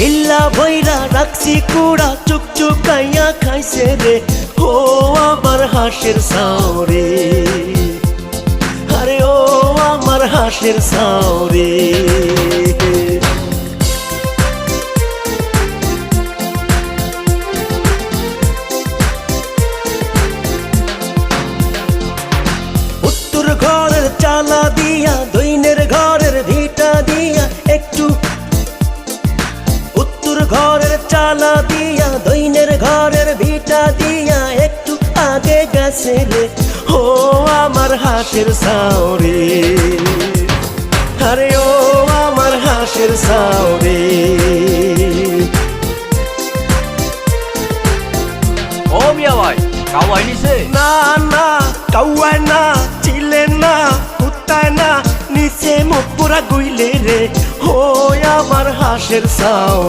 হিল্লা ভৈরা রাখছি কুড়া চুক চুকাইয়া খাইছে রে। ও আমার হাসের সাউরে আরে ও আমার হাসের সাউরে চালা দিয়া দৈনের ঘরের ভিটা দিয়া একটু আগে গেছে রে। ও আমার হাঁসের সাউরে। আরে ও আমার হাঁসের সাউরে। ও মিয়া ভাই কাওয়াই নিছে? না না কাউয়ায় না চিলে না কুত্তায় না নিচে মুখ পুরা গুইলে রে। ও আমার হাঁসের সাউ